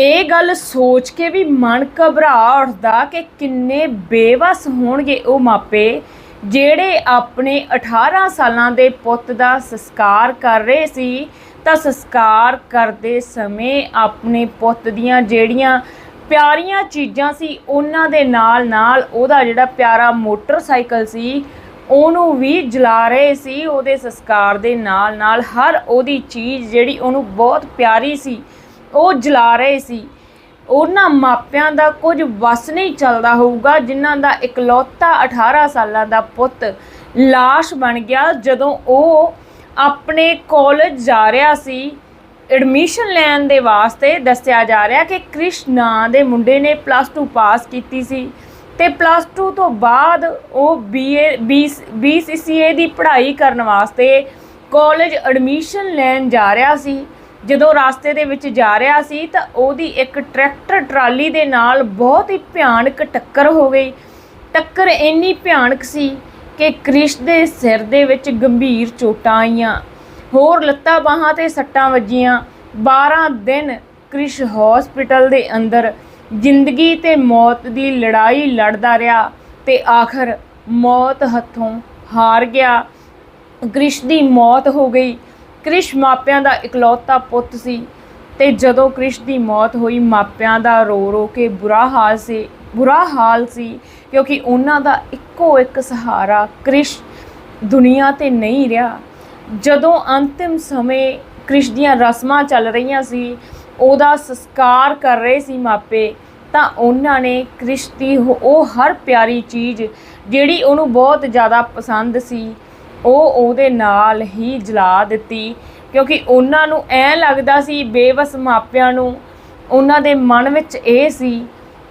ਇਹ ਗੱਲ ਸੋਚ ਕੇ ਵੀ ਮਨ ਘਬਰਾ ਉੱਠਦਾ ਕਿ ਕਿੰਨੇ ਬੇਵਸ ਹੋਣਗੇ ਉਹ ਮਾਪੇ, ਜਿਹੜੇ ਆਪਣੇ 18 ਸਾਲਾਂ ਦੇ ਪੁੱਤ ਦਾ ਸੰਸਕਾਰ ਕਰ ਰਹੇ ਸੀ। ਤਾਂ ਸੰਸਕਾਰ ਕਰਦੇ ਸਮੇਂ ਆਪਣੇ ਪੁੱਤ ਦੀਆਂ ਜਿਹੜੀਆਂ ਪਿਆਰੀਆਂ ਚੀਜ਼ਾਂ ਸੀ, ਉਹਨਾਂ ਦੇ ਨਾਲ ਨਾਲ ਉਹਦਾ ਜਿਹੜਾ ਪਿਆਰਾ ਮੋਟਰਸਾਈਕਲ ਸੀ, ਉਹਨੂੰ ਵੀ ਜਲਾ ਰਹੇ ਸੀ। ਉਹਦੇ ਸੰਸਕਾਰ ਦੇ ਨਾਲ ਨਾਲ ਹਰ ਉਹਦੀ ਚੀਜ਼ ਜਿਹੜੀ ਉਹਨੂੰ ਬਹੁਤ ਪਿਆਰੀ ਸੀ। ਉਹ ਜਲਾ ਰਹੇ ਸੀ। ਉਹਨਾਂ ਮਾਪਿਆਂ ਦਾ ਕੁਝ ਵਸ ਨਹੀਂ ਚੱਲਦਾ ਹੋਊਗਾ, ਜਿਨ੍ਹਾਂ ਦਾ ਇਕਲੌਤਾ 18 ਸਾਲਾਂ ਦਾ ਪੁੱਤ ਲਾਸ਼ ਬਣ ਗਿਆ ਜਦੋਂ ਉਹ ਆਪਣੇ ਕਾਲਜ ਜਾ ਰਿਹਾ ਸੀ। ਐਡਮਿਸ਼ਨ ਲੈਣ ਦੇ ਵਾਸਤੇ ਦੱਸਿਆ ਜਾ ਰਿਹਾ ਕਿ ਕ੍ਰਿਸ਼ ਨਾਂ ਦੇ ਮੁੰਡੇ ਨੇ ਪਲੱਸ 2 ਪਾਸ ਕੀਤੀ ਸੀ ਤੇ ਪਲੱਸ 2 ਤੋਂ ਬਾਅਦ ਉਹ ਬੀਏ ਬੀਸੀਸੀਏ ਦੀ ਪੜ੍ਹਾਈ ਕਰਨ ਵਾਸਤੇ ਕਾਲਜ ਐਡਮਿਸ਼ਨ ਲੈਣ ਜਾ ਰਿਹਾ ਸੀ। ਜਦੋਂ ਰਾਸਤੇ ਦੇ ਵਿੱਚ ਜਾ ਰਿਹਾ ਸੀ ਤਾਂ ਉਹਦੀ ਇੱਕ ਟਰੈਕਟਰ ਟਰਾਲੀ ਦੇ ਨਾਲ ਬਹੁਤ ਹੀ ਭਿਆਨਕ ਟੱਕਰ ਹੋ ਗਈ। ਟੱਕਰ ਇੰਨੀ ਭਿਆਨਕ ਸੀ ਕਿ ਕ੍ਰਿਸ਼ ਦੇ ਸਿਰ ਦੇ ਵਿੱਚ ਗੰਭੀਰ ਚੋਟਾਂ ਆਈਆਂ। ਹੋਰ ਲੱਤਾਂ ਬਾਹਾਂ ਤੇ ਸੱਟਾਂ ਵੱਜੀਆਂ। 12 ਦਿਨ ਕ੍ਰਿਸ਼ ਹਸਪੀਟਲ ਦੇ ਅੰਦਰ ਜ਼ਿੰਦਗੀ ਤੇ ਮੌਤ ਦੀ ਲੜਾਈ ਲੜਦਾ ਰਿਹਾ ਤੇ ਆਖਰ ਮੌਤ ਹੱਥੋਂ ਹਾਰ ਗਿਆ। ਕ੍ਰਿਸ਼ ਦੀ ਮੌਤ ਹੋ ਗਈ। ਕ੍ਰਿਸ਼ ਮਾਪਿਆਂ ਦਾ ਇਕਲੌਤਾ ਪੁੱਤ ਸੀ ਤੇ ਜਦੋਂ ਕ੍ਰਿਸ਼ ਦੀ ਮੌਤ ਹੋਈ, ਮਾਪਿਆਂ ਦਾ ਰੋ ਰੋ ਕੇ ਬੁਰਾ ਹਾਲ ਸੀ, ਬੁਰਾ ਹਾਲ ਸੀ ਕਿਉਂਕਿ ਉਹਨਾਂ ਦਾ ਇੱਕੋ ਇੱਕ ਸਹਾਰਾ ਕ੍ਰਿਸ਼ ਦੁਨੀਆ ਤੇ ਨਹੀਂ ਰਿਹਾ। ਜਦੋਂ ਅੰਤਿਮ ਸਮੇਂ ਕ੍ਰਿਸ਼ ਦੀਆਂ ਰਸਮਾਂ ਚੱਲ ਰਹੀਆਂ ਸੀ, ਉਹਦਾ ਸੰਸਕਾਰ ਕਰ ਰਹੇ ਸੀ ਮਾਪੇ, ਤਾਂ ਉਹਨਾਂ ਨੇ ਕ੍ਰਿਸ਼ ਦੀ ਉਹ- ਉਹ ਹਰ ਪਿਆਰੀ ਚੀਜ਼ ਜਿਹੜੀ ਉਹਨੂੰ ਬਹੁਤ ਜ਼ਿਆਦਾ ਪਸੰਦ ਸੀ ਉਹ ਉਹਦੇ ਨਾਲ ਹੀ ਜਲਾ ਦਿੱਤੀ, ਕਿਉਂਕਿ ਉਹਨਾਂ ਨੂੰ ਐ ਲੱਗਦਾ ਸੀ ਬੇਵਸ ਮਾਪਿਆਂ ਨੂੰ, ਉਹਨਾਂ ਦੇ ਮਨ ਵਿੱਚ ਇਹ ਸੀ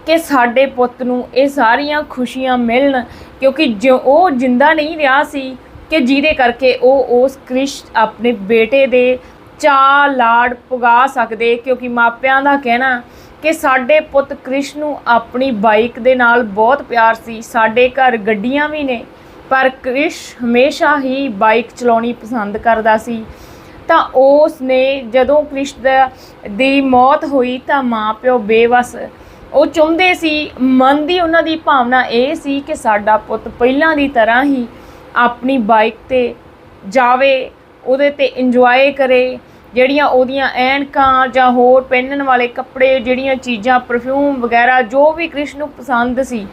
ਕਿ ਸਾਡੇ ਪੁੱਤ ਨੂੰ ਇਹ ਸਾਰੀਆਂ ਖੁਸ਼ੀਆਂ ਮਿਲਣ, ਕਿਉਂਕਿ ਜੋ ਉਹ ਜਿੰਦਾ ਨਹੀਂ ਰਿਹਾ ਸੀ ਕਿ ਜਿਹਦੇ ਕਰਕੇ ਉਹ ਉਸ ਕ੍ਰਿਸ਼ ਆਪਣੇ ਬੇਟੇ ਦੇ ਚਾਅ ਲਾੜ ਪੁਗਾ ਸਕਦੇ, ਕਿਉਂਕਿ ਮਾਪਿਆਂ ਦਾ ਕਹਿਣਾ ਕਿ ਸਾਡੇ ਪੁੱਤ ਕ੍ਰਿਸ਼ ਨੂੰ ਆਪਣੀ ਬਾਈਕ ਦੇ ਨਾਲ ਬਹੁਤ ਪਿਆਰ ਸੀ, ਸਾਡੇ ਘਰ ਗੱਡੀਆਂ ਵੀ ਨੇ ਪਰ ਕ੍ਰਿਸ਼ ਹਮੇਸ਼ਾ ਹੀ ਬਾਈਕ ਚਲਾਉਣੀ ਪਸੰਦ ਕਰਦਾ ਸੀ। ਤਾਂ ਉਸ ਨੇ ਜਦੋਂ ਕ੍ਰਿਸ਼ ਦਾ ਦੀ ਮੌਤ ਹੋਈ ਤਾਂ ਮਾਪਿਓ ਬੇਵਸ ਉਹ ਚਾਹੁੰਦੇ ਸੀ, ਮਨ ਦੀ ਉਹਨਾਂ ਦੀ ਭਾਵਨਾ ਇਹ ਸੀ ਕਿ ਸਾਡਾ ਪੁੱਤ ਪਹਿਲਾਂ ਦੀ ਤਰ੍ਹਾਂ ਹੀ ਆਪਣੀ ਬਾਈਕ ਤੇ ਜਾਵੇ, ਉਹਦੇ ਤੇ ਇੰਜੋਏ ਕਰੇ, ਜਿਹੜੀਆਂ ਉਹਦੀਆਂ ਐਨਕਾਂ ਜਾਂ ਹੋਰ ਪਹਿਨਣ ਵਾਲੇ ਕੱਪੜੇ, ਜਿਹੜੀਆਂ ਚੀਜ਼ਾਂ ਪਰਫਿਊਮ ਵਗੈਰਾ ਜੋ ਵੀ ਕ੍ਰਿਸ਼ ਨੂੰ ਪਸੰਦ ਸੀ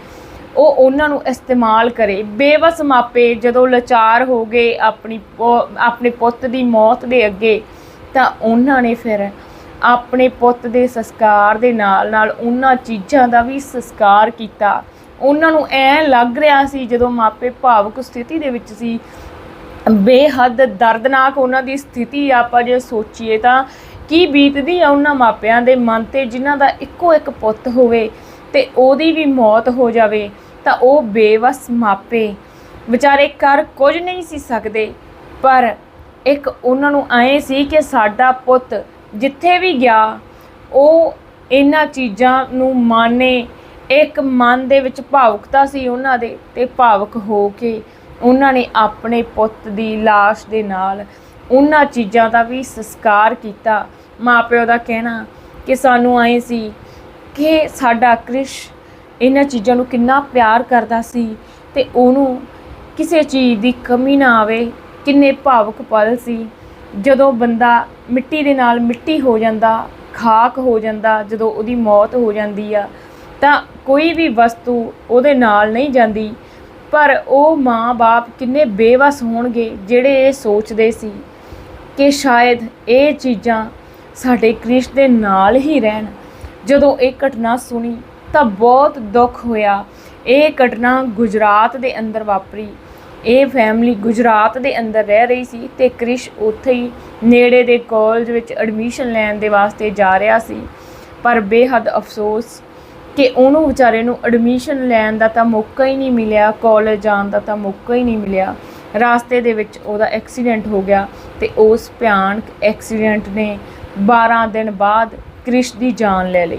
ਉਹ ਉਹਨਾਂ ਨੂੰ ਇਸਤੇਮਾਲ ਕਰੇ। ਬੇਵਸ ਮਾਪੇ ਜਦੋਂ ਲਾਚਾਰ ਹੋ ਗਏ ਆਪਣੀ ਪੋ- ਆਪਣੇ ਪੁੱਤ ਦੀ ਮੌਤ ਦੇ ਅੱਗੇ, ਤਾਂ ਉਹਨਾਂ ਨੇ ਫਿਰ ਆਪਣੇ ਪੁੱਤ ਦੇ ਸੰਸਕਾਰ ਦੇ ਨਾਲ ਨਾਲ ਉਹਨਾਂ ਚੀਜ਼ਾਂ ਦਾ ਵੀ ਸੰਸਕਾਰ ਕੀਤਾ। ਉਹਨਾਂ ਨੂੰ ਐ ਲੱਗ ਰਿਹਾ ਸੀ ਜਦੋਂ ਮਾਪੇ ਭਾਵੁਕ ਸਥਿਤੀ ਦੇ ਵਿੱਚ ਸੀ। ਬੇਹੱਦ ਦਰਦਨਾਕ ਉਹਨਾਂ ਦੀ ਸਥਿਤੀ ਆਪਾਂ ਜੇ ਸੋਚੀਏ ਤਾਂ ਕੀ ਬੀਤਦੀ ਆ ਉਹਨਾਂ ਮਾਪਿਆਂ ਦੇ ਮਨ ਤੇ ਜਿਨ੍ਹਾਂ ਦਾ ਇੱਕੋ ਇੱਕ ਪੁੱਤ ਹੋਵੇ ਤੇ ਉਹਦੀ ਵੀ ਮੌਤ ਹੋ ਜਾਵੇ। ਤਾਂ ਉਹ ਬੇਵਸ ਮਾਪੇ। ਵਿਚਾਰੇ ਕਰ ਕੁਝ ਨਹੀਂ ਸੀ ਸਕਦੇ, ਪਰ ਇੱਕ ਉਹਨਾਂ ਨੂੰ ਐ ਸੀ ਕਿ ਸਾਡਾ ਪੁੱਤ ਜਿੱਥੇ ਵੀ ਗਿਆ, ਉਹ ਇਹਨਾਂ ਚੀਜ਼ਾਂ ਨੂੰ ਮਾਨੇ। ਇੱਕ ਮਨ ਦੇ ਵਿੱਚ ਭਾਵੁਕਤਾ ਸੀ ਉਹਨਾਂ ਦੇ ਤੇ ਭਾਵੁਕ ਹੋ ਕੇ ਉਹਨਾਂ ਨੇ ਆਪਣੇ ਪੁੱਤ ਦੀ লাশ ਦੇ ਨਾਲ ਉਹਨਾਂ ਚੀਜ਼ਾਂ ਦਾ ਵੀ ਸੰਸਕਾਰ ਕੀਤਾ। ਮਾਪਿਓ ਦਾ ਕਹਿਣਾ ਕਿ ਸਾਨੂੰ ਆਏ ਸੀ ਕਿ ਸਾਡਾ ਕ੍ਰਿਸ਼ ਇਹਨਾਂ ਚੀਜ਼ਾਂ ਨੂੰ ਕਿੰਨਾ ਪਿਆਰ ਕਰਦਾ ਸੀ ਤੇ ਉਹਨੂੰ ਕਿਸੇ ਚੀਜ਼ ਦੀ ਕਮੀ ਨਾ ਆਵੇ, ਕਿੰਨੇ ਭਾਵੁਕ ਪਲ ਸੀ। ਜਦੋਂ ਬੰਦਾ ਮਿੱਟੀ ਦੇ ਨਾਲ ਮਿੱਟੀ ਹੋ ਜਾਂਦਾ, ਖਾਕ ਹੋ ਜਾਂਦਾ, ਜਦੋਂ ਉਹਦੀ ਮੌਤ ਹੋ ਜਾਂਦੀ ਆ, ਤਾਂ ਕੋਈ ਵੀ ਵਸਤੂ ਉਹਦੇ ਨਾਲ ਨਹੀਂ ਜਾਂਦੀ। ਪਰ ਉਹ ਮਾਂ-ਬਾਪ ਕਿੰਨੇ ਬੇਵਸ ਹੋਣਗੇ ਜਿਹੜੇ ਇਹ ਸੋਚਦੇ ਸੀ ਕਿ ਸ਼ਾਇਦ ਇਹ ਚੀਜ਼ਾਂ ਸਾਡੇ ਕ੍ਰਿਸ਼ ਦੇ ਨਾਲ ਹੀ ਰਹਿਣ। ਜਦੋਂ ਇਹ ਘਟਨਾ ਸੁਣੀ ਤਾਂ ਬਹੁਤ ਦੁੱਖ ਹੋਇਆ। ਇਹ ਘਟਨਾ ਗੁਜਰਾਤ ਦੇ ਅੰਦਰ ਵਾਪਰੀ। ਇਹ ਫੈਮਿਲੀ ਗੁਜਰਾਤ ਦੇ ਅੰਦਰ ਰਹਿ ਰਹੀ ਸੀ ਤੇ ਕ੍ਰਿਸ਼ ਉੱਥੇ ਹੀ ਨੇੜੇ ਦੇ ਕਾਲਜ ਵਿੱਚ ਐਡਮਿਸ਼ਨ ਲੈਣ ਦੇ ਵਾਸਤੇ ਜਾ ਰਿਹਾ ਸੀ। ਪਰ ਬੇਹੱਦ ਅਫਸੋਸ ਕਿ ਉਹਨੂੰ ਵਿਚਾਰੇ ਨੂੰ ਐਡਮਿਸ਼ਨ ਲੈਣ ਦਾ ਤਾਂ ਮੌਕਾ ਹੀ ਨਹੀਂ ਮਿਲਿਆ ਕਾਲਜ ਜਾਣ ਦਾ ਤਾਂ ਮੌਕਾ ਹੀ ਨਹੀਂ ਮਿਲਿਆ। ਰਾਸਤੇ ਦੇ ਵਿੱਚ ਉਹਦਾ ਐਕਸੀਡੈਂਟ ਹੋ ਗਿਆ ਤੇ ਉਸ ਭਿਆਨਕ ਐਕਸੀਡੈਂਟ ਨੇ 12 ਦਿਨ ਬਾਅਦ ਕ੍ਰਿਸ਼ ਦੀ ਜਾਨ ਲੈ ਲਈ।